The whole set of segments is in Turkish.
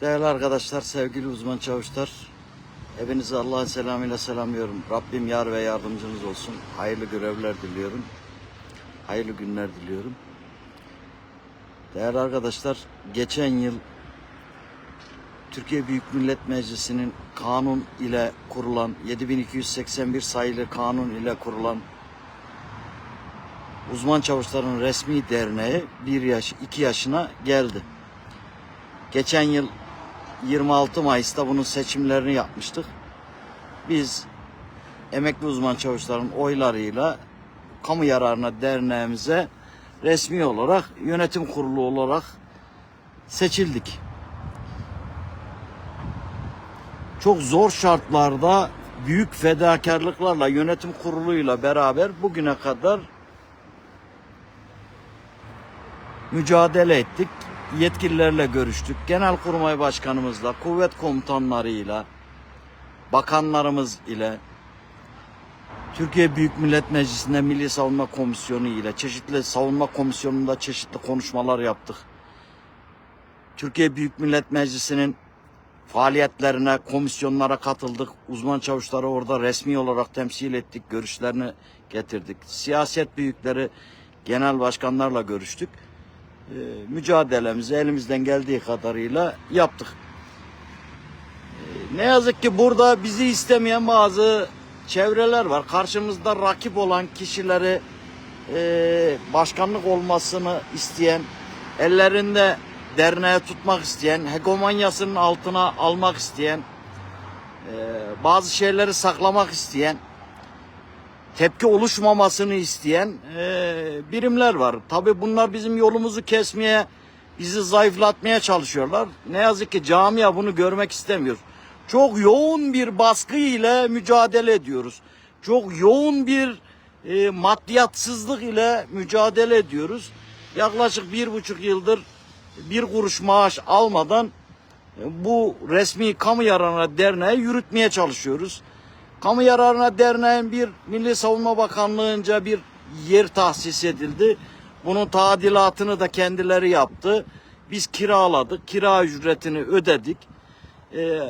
Değerli arkadaşlar, sevgili uzman çavuşlar, hepinizi Allah'ın selamıyla selamlıyorum. Rabbim yar ve yardımcınız olsun. Hayırlı görevler diliyorum. Hayırlı günler diliyorum. Değerli arkadaşlar, geçen yıl Türkiye Büyük Millet Meclisi'nin kanun ile kurulan 7281 sayılı kanun ile kurulan Uzman Çavuşların Resmi Derneği 1 yaş 2 yaşına geldi. Geçen yıl 26 Mayıs'ta bunun seçimlerini yapmıştık. Biz emekli uzman çavuşların oylarıyla kamu yararına derneğimize resmi olarak yönetim kurulu olarak seçildik. Çok zor şartlarda büyük fedakarlıklarla yönetim kuruluyla beraber bugüne kadar mücadele ettik. Yetkililerle görüştük. Genelkurmay Başkanımızla, kuvvet komutanlarıyla, bakanlarımız ile, Türkiye Büyük Millet Meclisi'nde Milli Savunma Komisyonu ile, çeşitli savunma komisyonunda çeşitli konuşmalar yaptık. Türkiye Büyük Millet Meclisi'nin faaliyetlerine, komisyonlara katıldık. Uzman çavuşları orada resmi olarak temsil ettik, görüşlerini getirdik. Siyaset büyükleri, genel başkanlarla görüştük e, mücadelemizi elimizden geldiği kadarıyla yaptık. E, Ne yazık ki burada bizi istemeyen bazı çevreler var. Karşımızda rakip olan kişileri e, başkanlık olmasını isteyen, ellerinde derneğe tutmak isteyen, hegemonyasının altına almak isteyen, bazı şeyleri saklamak isteyen, tepki oluşmamasını isteyen e, birimler var. Tabi bunlar bizim yolumuzu kesmeye, bizi zayıflatmaya çalışıyorlar. Ne yazık ki camia bunu görmek istemiyor. Çok yoğun bir baskı ile mücadele ediyoruz. Çok yoğun bir e, maddiyatsızlık ile mücadele ediyoruz. Yaklaşık bir buçuk yıldır bir kuruş maaş almadan e, bu resmi kamu yararına derneği yürütmeye çalışıyoruz. Kamu yararına derneğin bir Milli Savunma Bakanlığı'nca bir yer tahsis edildi. Bunun tadilatını da kendileri yaptı. Biz kiraladık. Kira ücretini ödedik. Ee,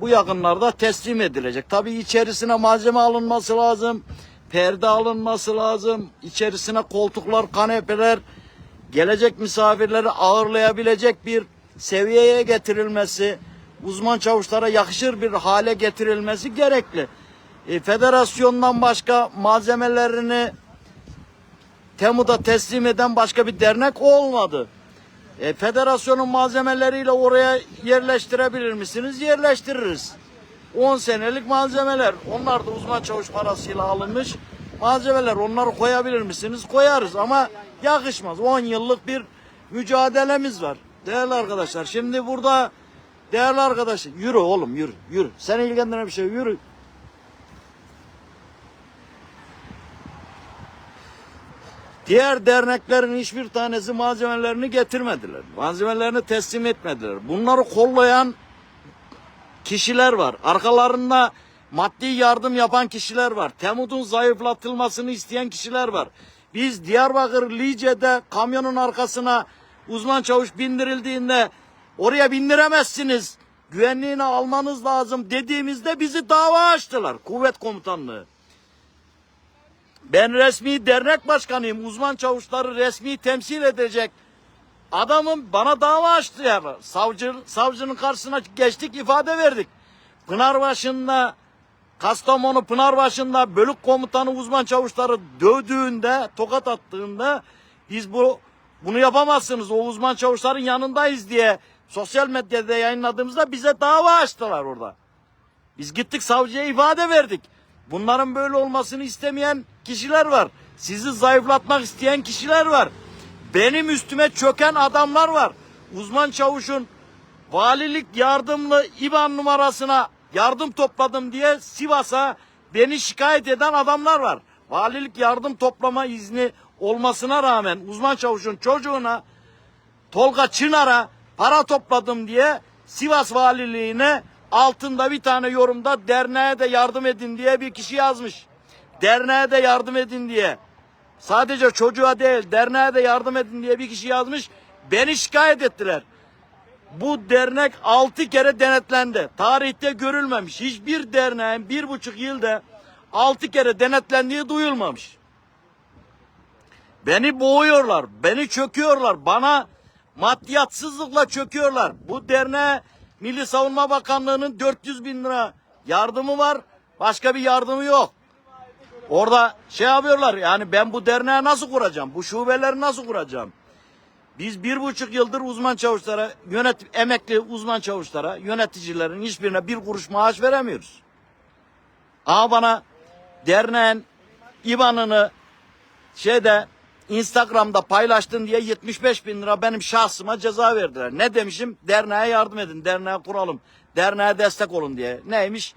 bu yakınlarda teslim edilecek. Tabii içerisine malzeme alınması lazım. Perde alınması lazım. İçerisine koltuklar, kanepeler, gelecek misafirleri ağırlayabilecek bir seviyeye getirilmesi, uzman çavuşlara yakışır bir hale getirilmesi gerekli. E, federasyondan başka malzemelerini Temu'da teslim eden başka bir dernek olmadı. E, federasyonun malzemeleriyle oraya yerleştirebilir misiniz? Yerleştiririz. 10 senelik malzemeler. Onlar da uzman çavuş parasıyla alınmış malzemeler. Onları koyabilir misiniz? Koyarız ama yakışmaz. 10 yıllık bir mücadelemiz var. Değerli arkadaşlar şimdi burada değerli arkadaşlar yürü oğlum yürü yürü. Seni ilgilendiren bir şey yürü. Diğer derneklerin hiçbir tanesi malzemelerini getirmediler. Malzemelerini teslim etmediler. Bunları kollayan kişiler var. Arkalarında maddi yardım yapan kişiler var. Temud'un zayıflatılmasını isteyen kişiler var. Biz Diyarbakır Lice'de kamyonun arkasına uzman çavuş bindirildiğinde oraya bindiremezsiniz. Güvenliğini almanız lazım dediğimizde bizi dava açtılar. Kuvvet komutanlığı. Ben resmi dernek başkanıyım. Uzman çavuşları resmi temsil edecek. Adamın bana dava açtı yani. Savcı, savcının karşısına geçtik ifade verdik. Pınarbaşı'nda Kastamonu Pınarbaşı'nda bölük komutanı uzman çavuşları dövdüğünde, tokat attığında biz bu bunu yapamazsınız. O uzman çavuşların yanındayız diye sosyal medyada yayınladığımızda bize dava açtılar orada. Biz gittik savcıya ifade verdik. Bunların böyle olmasını istemeyen kişiler var. Sizi zayıflatmak isteyen kişiler var. Benim üstüme çöken adamlar var. Uzman çavuşun valilik yardımlı İBAN numarasına yardım topladım diye Sivas'a beni şikayet eden adamlar var. Valilik yardım toplama izni olmasına rağmen uzman çavuşun çocuğuna Tolga Çınar'a para topladım diye Sivas valiliğine altında bir tane yorumda derneğe de yardım edin diye bir kişi yazmış. Derneğe de yardım edin diye. Sadece çocuğa değil derneğe de yardım edin diye bir kişi yazmış. Beni şikayet ettiler. Bu dernek altı kere denetlendi. Tarihte görülmemiş. Hiçbir derneğin bir buçuk yılda altı kere denetlendiği duyulmamış. Beni boğuyorlar, beni çöküyorlar, bana maddiyatsızlıkla çöküyorlar. Bu derneğe Milli Savunma Bakanlığı'nın 400 bin lira yardımı var, başka bir yardımı yok. Orada şey yapıyorlar yani ben bu derneği nasıl kuracağım, bu şubeleri nasıl kuracağım? Biz bir buçuk yıldır uzman çavuşlara, yönet, emekli uzman çavuşlara, yöneticilerin hiçbirine bir kuruş maaş veremiyoruz. Ama bana derneğin IBAN'ını şeyde Instagram'da paylaştın diye 75 bin lira benim şahsıma ceza verdiler. Ne demişim? Derneğe yardım edin, derneğe kuralım, derneğe destek olun diye. Neymiş?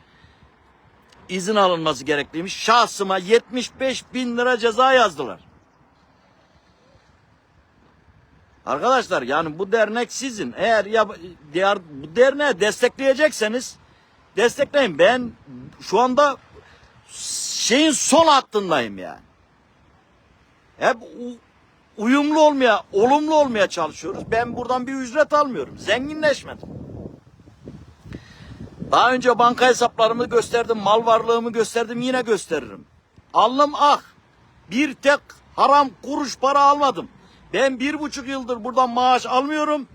İzin alınması gerekliymiş. Şahsıma 75 bin lira ceza yazdılar. Arkadaşlar yani bu dernek sizin. Eğer ya, diğer, bu derneği destekleyecekseniz destekleyin. Ben şu anda şeyin son hattındayım yani. Hep uyumlu olmaya, olumlu olmaya çalışıyoruz. Ben buradan bir ücret almıyorum. Zenginleşmedim. Daha önce banka hesaplarımı gösterdim, mal varlığımı gösterdim, yine gösteririm. Alnım ah. Bir tek haram kuruş para almadım. Ben bir buçuk yıldır buradan maaş almıyorum.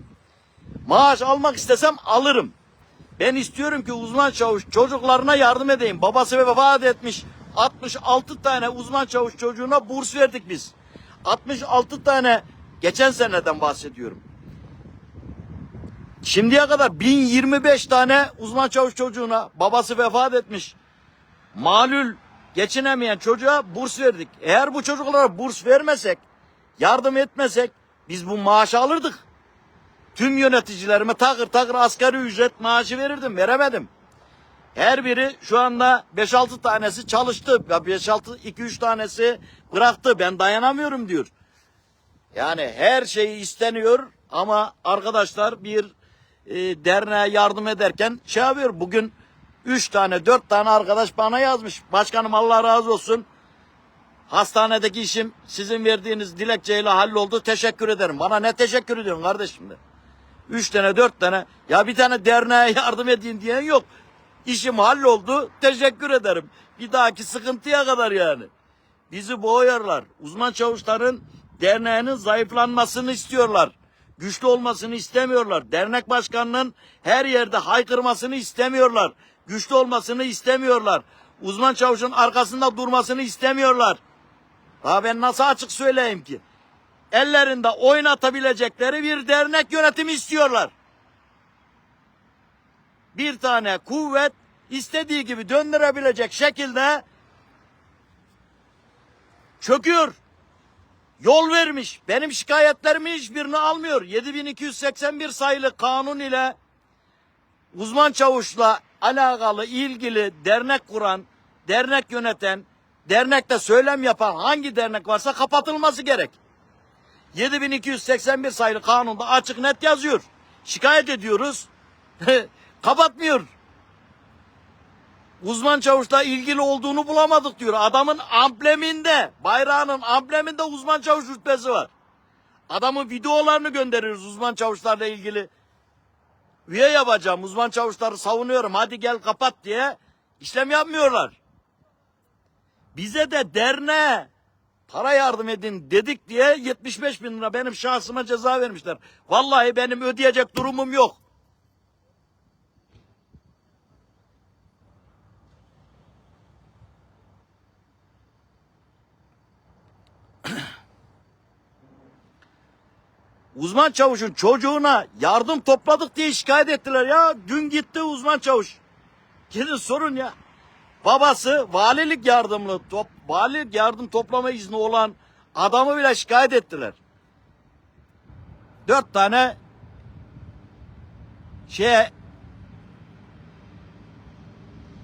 Maaş almak istesem alırım. Ben istiyorum ki uzman çavuş çocuklarına yardım edeyim. Babası vefat etmiş 66 tane uzman çavuş çocuğuna burs verdik biz. 66 tane geçen seneden bahsediyorum. Şimdiye kadar 1025 tane uzman çavuş çocuğuna babası vefat etmiş. Malul geçinemeyen çocuğa burs verdik. Eğer bu çocuklara burs vermesek, yardım etmesek biz bu maaşı alırdık. Tüm yöneticilerime takır takır asgari ücret maaşı verirdim. Veremedim. Her biri şu anda 5-6 tanesi çalıştı. Ya 5-6 2-3 tanesi bıraktı. Ben dayanamıyorum diyor. Yani her şey isteniyor ama arkadaşlar bir e, derneğe yardım ederken şey yapıyor. Bugün 3 tane 4 tane arkadaş bana yazmış. Başkanım Allah razı olsun. Hastanedeki işim sizin verdiğiniz dilekçeyle halloldu. Teşekkür ederim. Bana ne teşekkür ediyorsun kardeşim de. Üç tane dört tane ya bir tane derneğe yardım edeyim diyen yok. İşim halloldu teşekkür ederim. Bir dahaki sıkıntıya kadar yani. Bizi boğuyorlar. Uzman çavuşların derneğinin zayıflanmasını istiyorlar. Güçlü olmasını istemiyorlar. Dernek başkanının her yerde haykırmasını istemiyorlar. Güçlü olmasını istemiyorlar. Uzman çavuşun arkasında durmasını istemiyorlar. Ha ben nasıl açık söyleyeyim ki? ellerinde oynatabilecekleri bir dernek yönetimi istiyorlar. Bir tane kuvvet istediği gibi döndürebilecek şekilde çöküyor. Yol vermiş. Benim şikayetlerimi hiçbirini almıyor. 7281 sayılı kanun ile uzman çavuşla alakalı ilgili dernek kuran, dernek yöneten, dernekte söylem yapan hangi dernek varsa kapatılması gerek. 7281 sayılı kanunda açık net yazıyor. Şikayet ediyoruz. Kapatmıyor. Uzman çavuşla ilgili olduğunu bulamadık diyor. Adamın ambleminde, bayrağının ambleminde uzman çavuş rütbesi var. Adamın videolarını gönderiyoruz uzman çavuşlarla ilgili. Üye yapacağım, uzman çavuşları savunuyorum. Hadi gel kapat diye işlem yapmıyorlar. Bize de derneğe para yardım edin dedik diye 75 bin lira benim şahsıma ceza vermişler. Vallahi benim ödeyecek durumum yok. Uzman çavuşun çocuğuna yardım topladık diye şikayet ettiler ya. Dün gitti uzman çavuş. Gidin sorun ya. Babası valilik yardımlı top, valilik yardım toplama izni olan adamı bile şikayet ettiler. Dört tane şey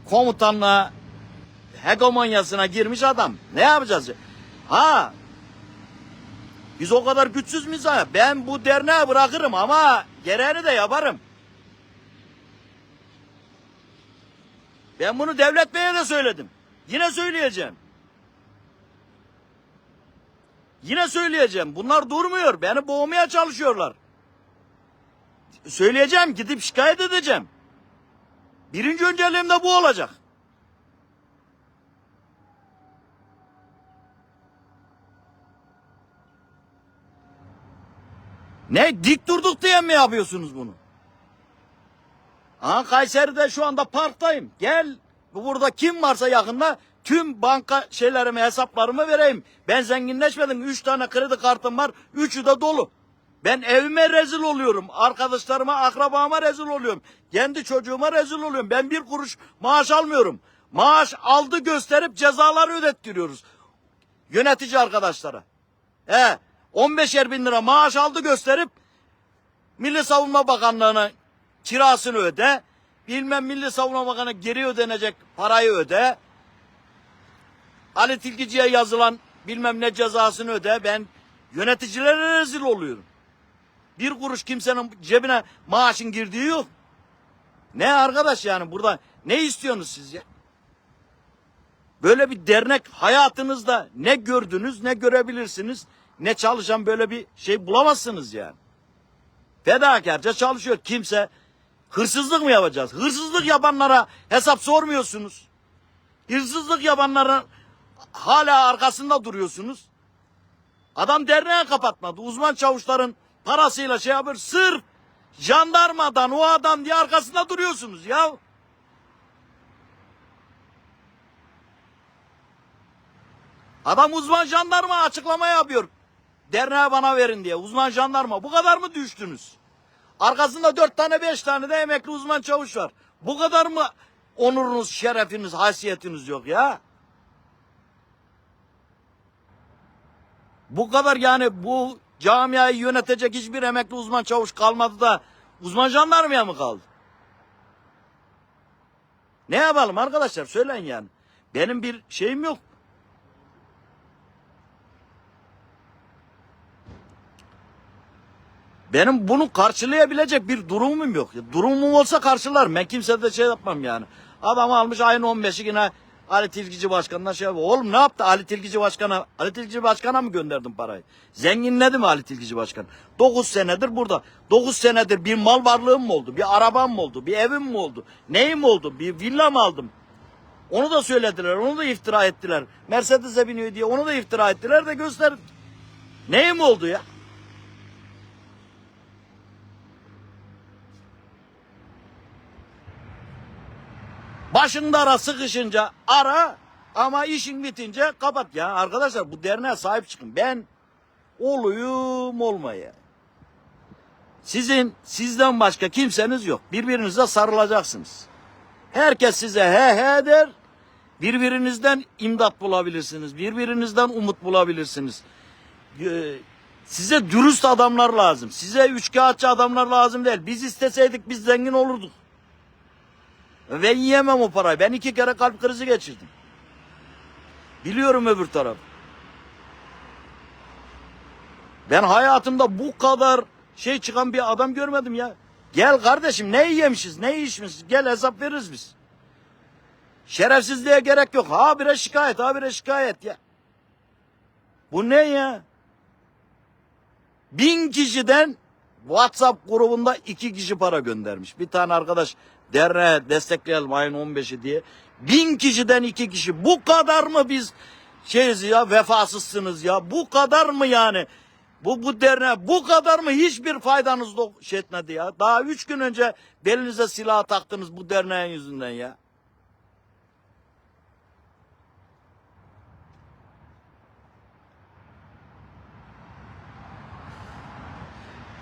komutanla hegemonyasına girmiş adam. Ne yapacağız? Ha biz o kadar güçsüz müyüz ha? Ben bu derneği bırakırım ama gereğini de yaparım. Ben bunu devlet beye de söyledim. Yine söyleyeceğim. Yine söyleyeceğim. Bunlar durmuyor. Beni boğmaya çalışıyorlar. söyleyeceğim, gidip şikayet edeceğim. Birinci önceliğim de bu olacak. Ne dik durduk diye mi yapıyorsunuz bunu? Aha Kayseri'de şu anda parktayım. Gel burada kim varsa yakında tüm banka şeylerimi hesaplarımı vereyim. Ben zenginleşmedim. Üç tane kredi kartım var. Üçü de dolu. Ben evime rezil oluyorum. Arkadaşlarıma, akrabama rezil oluyorum. Kendi çocuğuma rezil oluyorum. Ben bir kuruş maaş almıyorum. Maaş aldı gösterip cezalar ödettiriyoruz. Yönetici arkadaşlara. He, 15'er bin lira maaş aldı gösterip Milli Savunma Bakanlığı'na kirasını öde. Bilmem Milli Savunma Bakanı geri ödenecek parayı öde. Ali Tilkici'ye yazılan bilmem ne cezasını öde. Ben yöneticilere rezil oluyorum. Bir kuruş kimsenin cebine maaşın girdiği yok. Ne arkadaş yani burada ne istiyorsunuz siz ya? Böyle bir dernek hayatınızda ne gördünüz ne görebilirsiniz. Ne çalışan böyle bir şey bulamazsınız yani. Fedakarca çalışıyor. Kimse hırsızlık mı yapacağız? Hırsızlık yapanlara hesap sormuyorsunuz. Hırsızlık yapanların hala arkasında duruyorsunuz. Adam derneği kapatmadı. Uzman çavuşların parasıyla şey yapıyor. Sırf jandarmadan o adam diye arkasında duruyorsunuz ya. Adam uzman jandarma açıklama yapıyor. Derneğe bana verin diye. Uzman jandarma. Bu kadar mı düştünüz? Arkasında dört tane beş tane de emekli uzman çavuş var. Bu kadar mı onurunuz, şerefiniz, haysiyetiniz yok ya? Bu kadar yani bu camiayı yönetecek hiçbir emekli uzman çavuş kalmadı da uzman jandarmaya mı kaldı? Ne yapalım arkadaşlar söyleyin yani. Benim bir şeyim yok. Benim bunu karşılayabilecek bir durumum yok. Durumum olsa karşılarım. Ben kimseye de şey yapmam yani. Adam almış ayın 15'i yine Ali Tilkici Başkan'dan şey yapıyor. Oğlum ne yaptı Ali Tilkici Başkan'a? Ali Tilkici Başkan'a mı gönderdin parayı? Zenginledi mi Ali Tilkici Başkan? 9 senedir burada. 9 senedir bir mal varlığım mı oldu? Bir arabam mı oldu? Bir evim mi oldu? Neyim oldu? Bir villa mı aldım? Onu da söylediler. Onu da iftira ettiler. Mercedes'e biniyor diye onu da iftira ettiler de göster. Neyim oldu ya? Başında ara sıkışınca ara ama işin bitince kapat ya. Arkadaşlar bu derneğe sahip çıkın. Ben oluyum olmaya. Sizin sizden başka kimseniz yok. Birbirinize sarılacaksınız. Herkes size he he der. Birbirinizden imdat bulabilirsiniz. Birbirinizden umut bulabilirsiniz. Ee, Size dürüst adamlar lazım. Size üçkağıtçı adamlar lazım değil. Biz isteseydik biz zengin olurduk. Ben yiyemem o parayı. Ben iki kere kalp krizi geçirdim. Biliyorum öbür taraf. Ben hayatımda bu kadar şey çıkan bir adam görmedim ya. Gel kardeşim ne yemişiz ne içmişiz gel hesap veririz biz. Şerefsizliğe gerek yok. Habire şikayet habire şikayet ya. Bu ne ya? Bin kişiden WhatsApp grubunda iki kişi para göndermiş. Bir tane arkadaş derneğe destekleyelim ayın 15'i diye. Bin kişiden iki kişi. Bu kadar mı biz şeyiz ya vefasızsınız ya? Bu kadar mı yani? Bu, bu derneğe bu kadar mı hiçbir faydanız da şey etmedi ya? Daha üç gün önce belinize silah taktınız bu derneğin yüzünden ya.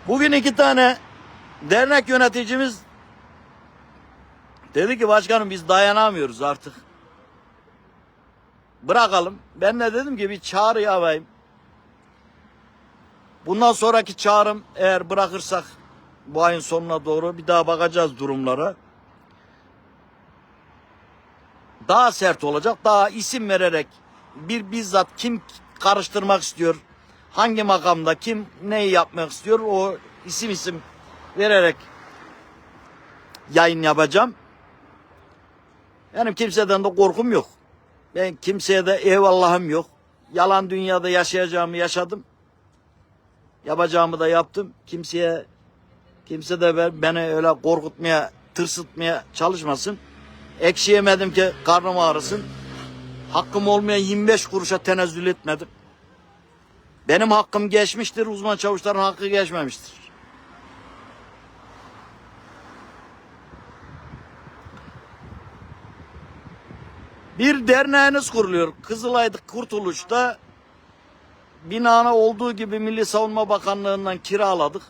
Bugün iki tane dernek yöneticimiz dedi ki başkanım biz dayanamıyoruz artık. Bırakalım. Ben de dedim ki bir çağrı yapayım. Bundan sonraki çağrım eğer bırakırsak bu ayın sonuna doğru bir daha bakacağız durumlara. Daha sert olacak. Daha isim vererek bir bizzat kim karıştırmak istiyor, hangi makamda kim neyi yapmak istiyor o isim isim vererek yayın yapacağım. Yani kimseden de korkum yok. Ben kimseye de eyvallahım yok. Yalan dünyada yaşayacağımı yaşadım. Yapacağımı da yaptım. Kimseye Kimse de ben- beni öyle korkutmaya, tırsıtmaya çalışmasın. Ekşi yemedim ki karnım ağrısın. Hakkım olmayan 25 kuruşa tenezzül etmedim. Benim hakkım geçmiştir, uzman çavuşların hakkı geçmemiştir. Bir derneğiniz kuruluyor. Kızılay Kurtuluş'ta binana olduğu gibi Milli Savunma Bakanlığı'ndan kiraladık.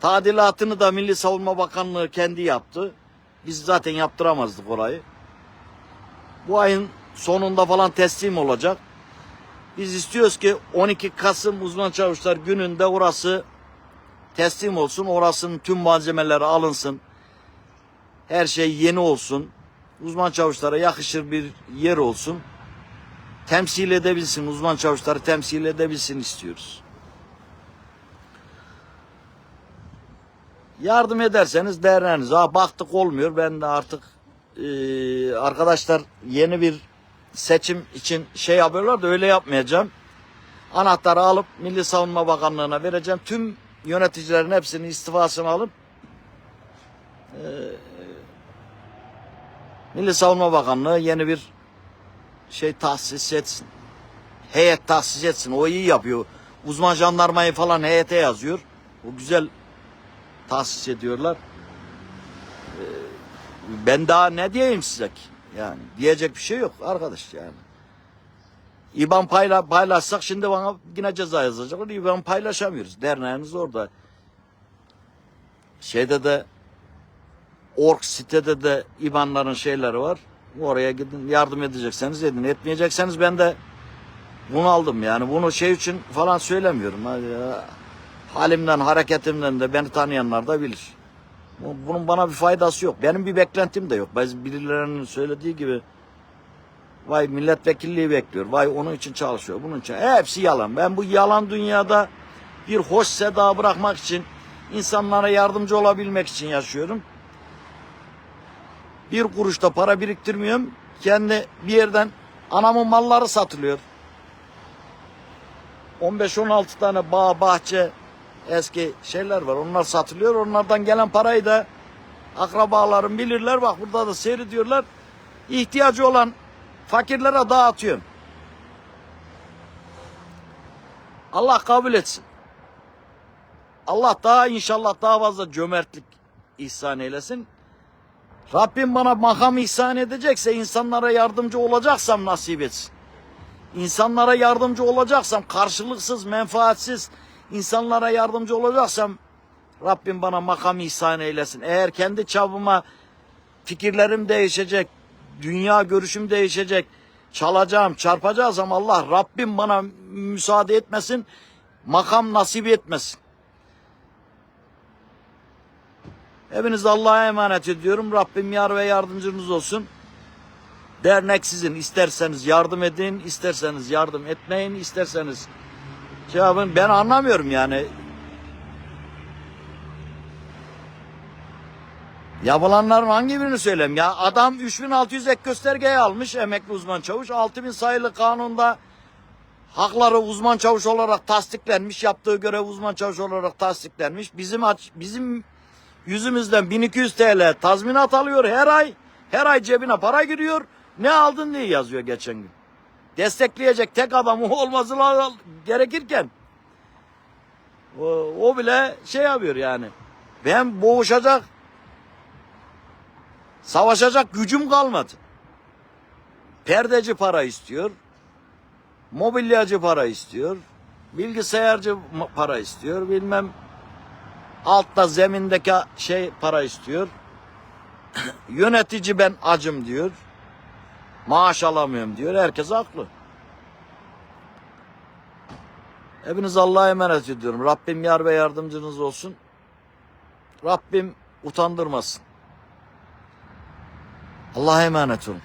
Tadilatını da Milli Savunma Bakanlığı kendi yaptı. Biz zaten yaptıramazdık orayı. Bu ayın sonunda falan teslim olacak. Biz istiyoruz ki 12 Kasım Uzman Çavuşlar gününde orası teslim olsun. Orasının tüm malzemeleri alınsın. Her şey yeni olsun. Uzman çavuşlara yakışır bir yer olsun. Temsil edebilsin, uzman çavuşları temsil edebilsin istiyoruz. Yardım ederseniz derneğiniz. Ha baktık olmuyor. Ben de artık eee, arkadaşlar yeni bir seçim için şey yapıyorlar da öyle yapmayacağım. Anahtarı alıp Milli Savunma Bakanlığı'na vereceğim. Tüm yöneticilerin hepsinin istifasını alıp Milli Savunma Bakanlığı yeni bir şey tahsis etsin. Heyet tahsis etsin. O iyi yapıyor. Uzman jandarmayı falan heyete yazıyor. O güzel tahsis ediyorlar. Ee, ben daha ne diyeyim size ki? Yani diyecek bir şey yok arkadaş yani. İban payla, paylaşsak şimdi bana yine ceza yazacaklar. İban paylaşamıyoruz. Derneğimiz orada. Şeyde de Ork sitede de İbanların şeyleri var. Oraya gidin yardım edecekseniz edin. Etmeyecekseniz ben de bunu aldım yani. Bunu şey için falan söylemiyorum. Halimden, hareketimden de beni tanıyanlar da bilir. Bu- Bunun bana bir faydası yok. Benim bir beklentim de yok. Bazı birilerinin söylediği gibi vay milletvekilliği bekliyor. Vay onun için çalışıyor. Bunun için. Hepsi yalan. Ben bu yalan dünyada bir hoş seda bırakmak için insanlara yardımcı olabilmek için yaşıyorum. Bir kuruş da para biriktirmiyorum. Kendi bir yerden anamın malları satılıyor. 15-16 tane bağ, bahçe, eski şeyler var. Onlar satılıyor. Onlardan gelen parayı da akrabalarım bilirler. Bak burada da seyrediyorlar. İhtiyacı olan fakirlere dağıtıyorum. Allah kabul etsin. Allah daha inşallah daha fazla cömertlik ihsan eylesin. Rabbim bana makam ihsan edecekse insanlara yardımcı olacaksam nasip etsin. İnsanlara yardımcı olacaksam karşılıksız, menfaatsiz insanlara yardımcı olacaksam Rabbim bana makam ihsan eylesin. Eğer kendi çabıma fikirlerim değişecek, dünya görüşüm değişecek, çalacağım, çarpacaksam Allah Rabbim bana müsaade etmesin, makam nasip etmesin. Hepinizi Allah'a emanet ediyorum. Rabbim yar ve yardımcınız olsun. Dernek sizin. İsterseniz yardım edin, isterseniz yardım etmeyin, isterseniz şey yapın. Ben anlamıyorum yani. Yapılanların hangi birini söyleyeyim ya? Adam 3600 ek göstergeyi almış emekli uzman çavuş. 6000 sayılı kanunda hakları uzman çavuş olarak tasdiklenmiş. Yaptığı görev uzman çavuş olarak tasdiklenmiş. Bizim bizim yüzümüzden 1200 TL tazminat alıyor her ay. Her ay cebine para giriyor. Ne aldın diye yazıyor geçen gün. Destekleyecek tek adam o olması gerekirken o, o bile şey yapıyor yani. Ben boğuşacak savaşacak gücüm kalmadı. Perdeci para istiyor. Mobilyacı para istiyor. Bilgisayarcı para istiyor. Bilmem altta zemindeki şey para istiyor. Yönetici ben acım diyor. Maaş alamıyorum diyor. Herkes haklı. Hepiniz Allah'a emanet ediyorum. Rabbim yar ve yardımcınız olsun. Rabbim utandırmasın. Allah'a emanet olun.